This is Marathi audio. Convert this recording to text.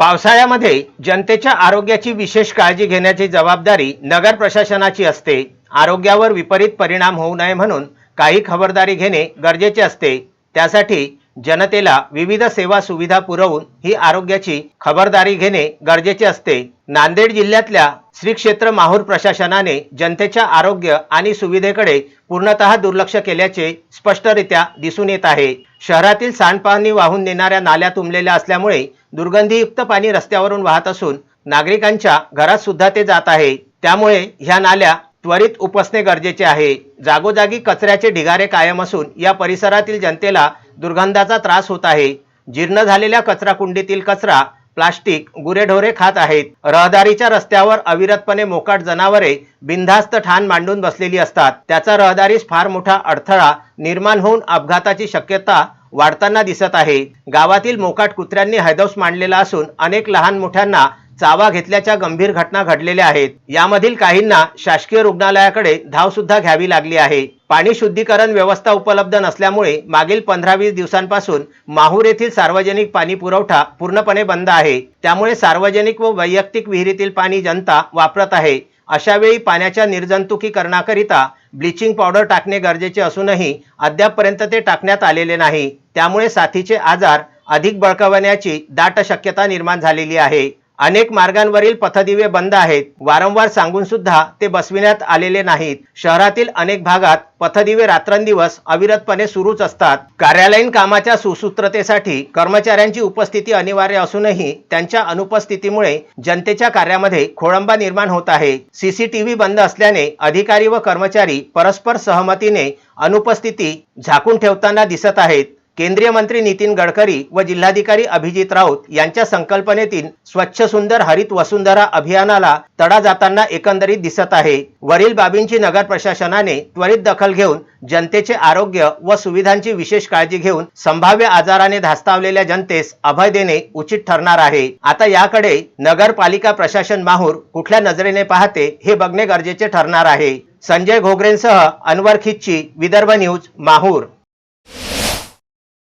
पावसाळ्यामध्ये जनतेच्या आरोग्याची विशेष काळजी घेण्याची जबाबदारी नगर प्रशासनाची असते. आरोग्यावर विपरीत परिणाम होऊ नये म्हणून काही खबरदारी घेणे गरजेचे असते. त्यासाठी जनतेला विविध सेवा सुविधा पुरवून ही आरोग्याची खबरदारी घेणे गरजेचे असते. नांदेड जिल्ह्यातल्या श्री क्षेत्र माहूर प्रशासनाने जनतेच्या आरोग्य आणि सुविधेकडे पूर्णतः दुर्लक्ष केल्याचे स्पष्टरित्या दिसून येत आहे. शहरातील सांडपाणी वाहून नेणाऱ्या नाल्या तुंबलेल्या असल्यामुळे दुर्गंधीयुक्त पाणी रस्त्यावरून वाहत असून नागरिकांच्या घरात सुद्धा ते जात आहे. त्यामुळे ह्या नाल्या त्वरित उपसणे गरजेचे आहे. जागोजागी कचऱ्याचे ढिगारे कायम असून या परिसरातील जनतेला दुर्गंधाचा त्रास होत आहे. जीर्ण झालेल्या कचराकुंडीतील कचरा प्लास्टिक गुरेढोरे खात आहेत. रहदारीच्या रस्त्यावर अविरतपणे मोकाट जनावरे बिनधास्त ठाण मांडून बसलेली असतात. त्याचा रहदारीस फार मोठा अडथळा निर्माण होऊन अपघाताची शक्यता वाढताना दिसत आहे. गावातील मोकाट कुत्र्यांनी हैदोस मांडलेला असून अनेक लहान मोठ्यांना चावा घेतल्याच्या गंभीर घटना घडलेल्या आहेत. यामधील काहींना शासकीय रुग्णालयाकडे धाव सुद्धा घ्यावी लागली आहे. पाणी शुद्धीकरण व्यवस्था उपलब्ध नसल्यामुळे मागील पंधरा वीस दिवसांपासून माहूर येथील सार्वजनिक पाणी पुरवठा पूर्णपणे बंद आहे. त्यामुळे सार्वजनिक व वैयक्तिक विहिरीतील पाणी जनता वापरत आहे. अशावेळी पाण्याच्या निर्जंतुकीकरणाकरिता ब्लिचिंग पावडर टाकणे गरजेचे असूनही अद्यापपर्यंत ते टाकण्यात आलेले नाही. त्यामुळे साथीचे आजार अधिक बळकावण्याची दाट शक्यता निर्माण झालेली आहे. अनेक मार्गांवरील पथदिवे बंद आहेत. वारंवार सांगून सुद्धा ते बसविण्यात आलेले नाहीत. शहरातील अनेक भागात पथदिवे रात्रंदिवस अविरतपणे सुरूच असतात. कार्यालयीन कामाच्या सुसूत्रतेसाठी कर्मचाऱ्यांची उपस्थिती अनिवार्य असूनही त्यांच्या अनुपस्थितीमुळे जनतेच्या कार्यामध्ये खोळंबा निर्माण होत आहे. सीसीटीव्ही बंद असल्याने अधिकारी व कर्मचारी परस्पर सहमतीने अनुपस्थिती झाकून ठेवताना दिसत आहेत. केंद्रीय मंत्री नितीन गडकरी व जिल्हाधिकारी अभिजित राऊत यांच्या संकल्पनेतील स्वच्छ सुंदर हरित वसुंधरा अभियानाला तडा जाताना एकंदरीत दिसत आहे. वरील बाबींची नगर प्रशासनाने त्वरित दखल घेऊन जनतेचे आरोग्य व सुविधांची विशेष काळजी घेऊन संभाव्य आजाराने धास्तावलेल्या जनतेस अभय देणे उचित ठरणार आहे. आता याकडे नगरपालिका प्रशासन माहूर कुठल्या नजरेने पाहते हे बघणे गरजेचे ठरणार आहे. संजय घोगरेंसह अनवर खिच्ची विदर्भ न्यूज माहूर.